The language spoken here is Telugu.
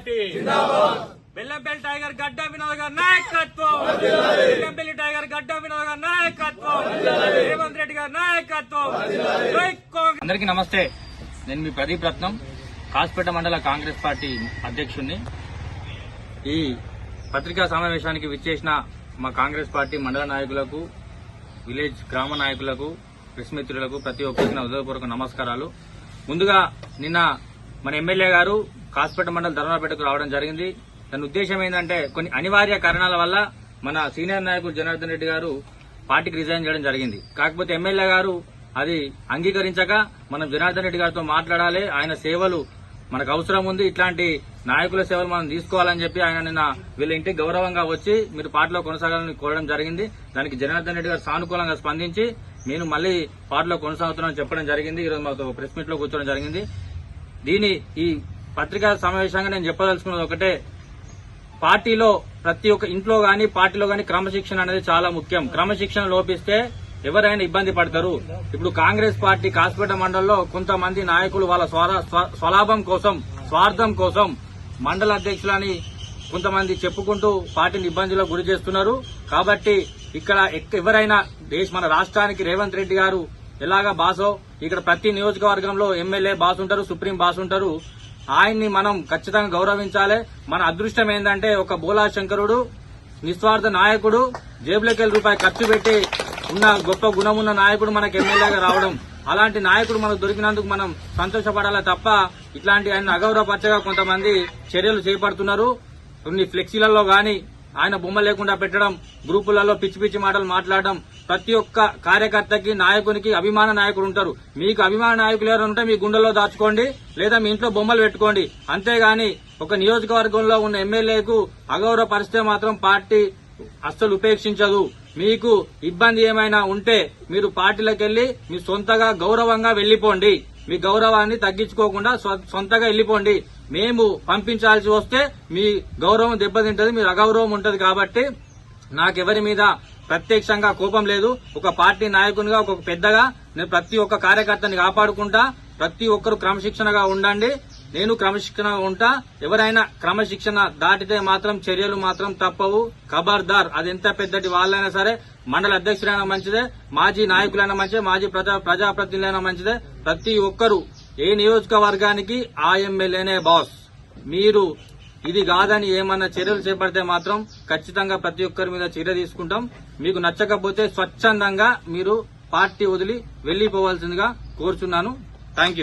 పార్టీ. బెల్లంపల్లి టైగర్ గడ్డ వినోద్ గారి నాయకత్వం. బెల్లంపల్లి టైగర్ గడ్డ వినోద్ గారి నాయకత్వం. రేవంత్ రెడ్డి గారి నాయకత్వం. అందరికీ నమస్తే. నేను మీ ప్రదీప్ రత్నం కాస్పేట మండల కాంగ్రెస్ పార్టీ అధ్యక్షుడిని ఈ పత్రికా సమావేశానికి విచ్చేసిన మా కాంగ్రెస్ పార్టీ మండల నాయకులకు విలేజ్ గ్రామ నాయకులకు ప్రెస్ మిత్రులకు ప్రతి ఒక్కరికి నా హృదయపూర్వక నమస్కారాలు. ముందుగా నిన్న మన ఎమ్మెల్యే గారు కాస్పేట మండలం ధర్మాపేటకు రావడం జరిగింది. దాని ఉద్దేశం ఏంటంటే కొన్ని అనివార్య కారణాల వల్ల మన సీనియర్ నాయకుడు జనార్దన్ రెడ్డి గారు పార్టీకి రిజైన్ చేయడం జరిగింది. కాకపోతే ఎమ్మెల్యే గారు అది అంగీకరించక మనం జనార్దన్ రెడ్డి గారితో మాట్లాడాలి ఆయన సేవలు మనకు అవసరం ఉంది ఇట్లాంటి నాయకుల సేవలు మనం తీసుకోవాలని చెప్పి ఆయన నిన్న వీళ్ళ ఇంటికి గౌరవంగా వచ్చి మీరు పార్టీలో కొనసాగాలని కోరడం జరిగింది. దానికి జనార్దన్ రెడ్డి గారు సానుకూలంగా స్పందించి నేను మళ్ళీ పార్టీలో కొనసాగుతున్నాను చెప్పడం జరిగింది. ఈరోజు మాతో ప్రెస్ మీట్లో కూర్చోవడం జరిగింది. దీని ఈ పత్రికా సమావేశంగా నేను చెప్పదలుచుకున్నది ఒకటే. పార్టీలో ప్రతి ఒక్క ఇంట్లో గాని పార్టీలో గాని క్రమశిక్షణ అనేది చాలా ముఖ్యం. క్రమశిక్షణ లోపిస్తే ఎవరైనా ఇబ్బంది పడతారు. ఇప్పుడు కాంగ్రెస్ పార్టీ కాసుపేట మండలంలో కొంతమంది నాయకులు వాళ్ళ స్వ- స్వలాభం కోసం స్వార్థం కోసం మండల అధ్యక్షులని కొంతమంది చెప్పుకుంటూ పార్టీని ఇబ్బందులకు గురి చేస్తున్నారు. కాబట్టి ఇక్కడ ఎవరైనా దేశ మన రాష్ట్రానికి రేవంత్ రెడ్డి గారు ఎలాగా బాసో ఇక్కడ ప్రతి నియోజకవర్గంలో ఎమ్మెల్యే బాస్ ఉంటారు సుప్రీం బాస్ ఉంటారు. ఆయన్ని మనం ఖచ్చితంగా గౌరవించాలి. మన అదృష్టం ఏంటంటే ఒక బోలా శంకరుడు నిస్వార్థ నాయకుడు జేబులోకి రూపాయి ఖర్చు పెట్టి ఉన్న గొప్ప గుణమున్న నాయకుడు మనకు ఎమ్మెల్యేగా రావడం. అలాంటి నాయకుడు మనకు దొరికినందుకు మనం సంతోషపడాలి తప్ప ఇట్లాంటి ఆయన అగౌరవపరచగా కొంతమంది చర్యలు చేపడుతున్నారు. కొన్ని ఫ్లెక్సీలలో గాని ఆయన బొమ్మ లేకుండా పెట్టడం గ్రూపులలో పిచ్చి పిచ్చి మాటలు మాట్లాడడం ప్రతి ఒక్క కార్యకర్తకి నాయకునికి అభిమాన నాయకుడు ఉంటారు. మీకు అభిమాన నాయకులు ఎవరు ఉంటే మీ గుండెల్లో దాచుకోండి లేదా మీ ఇంట్లో బొమ్మలు పెట్టుకోండి. అంతేగాని ఒక నియోజకవర్గంలో ఉన్న ఎమ్మెల్యేకు అగౌరవ పరిస్థితి మాత్రం పార్టీ అస్సలు ఉపేక్షించదు. మీకు ఇబ్బంది ఏమైనా ఉంటే మీరు పార్టీలకు వెళ్ళి మీ సొంతగా గౌరవంగా వెళ్ళిపోండి మీ గౌరవాన్ని తగ్గించుకోకుండా సొంతగా వెళ్ళిపోండి. మేము పంపించాల్సి వస్తే మీ గౌరవం దెబ్బతింటది మీరు అగౌరవం ఉంటది కాబట్టి నాకెవరి మీద ప్రత్యక్షంగా కోపం లేదు. ఒక పార్టీ నాయకునిగా ఒక పెద్దగా నేను ప్రతి ఒక్క కార్యకర్తని కాపాడుకుంటా. ప్రతి ఒక్కరు క్రమశిక్షణగా ఉండండి. నేను క్రమశిక్షణ ఉంటా ఎవరైనా క్రమశిక్షణ దాటితే మాత్రం చర్యలు మాత్రం తప్పవు. ఖబర్దార్ అది ఎంత పెద్దటి వాళ్ళైనా సరే మండల అధ్యక్షులైనా మంచిదే మాజీ నాయకులైనా మంచిదే మాజీ ప్రజా ప్రజాప్రతినిధులైనా మంచిదే. ప్రతి ఒక్కరూ ఏ నియోజకవర్గానికి ఆ ఎమ్మెల్యేనే బాస్. మీరు ఇది కాదని ఏమన్నా చర్యలు చేపడితే మాత్రం ఖచ్చితంగా ప్రతి ఒక్కరి మీద చర్య తీసుకుంటాం. మీకు నచ్చకపోతే స్వచ్ఛందంగా మీరు పార్టీ వదిలి వెళ్ళిపోవాల్సిందిగా కోరుచున్నాను. Thank you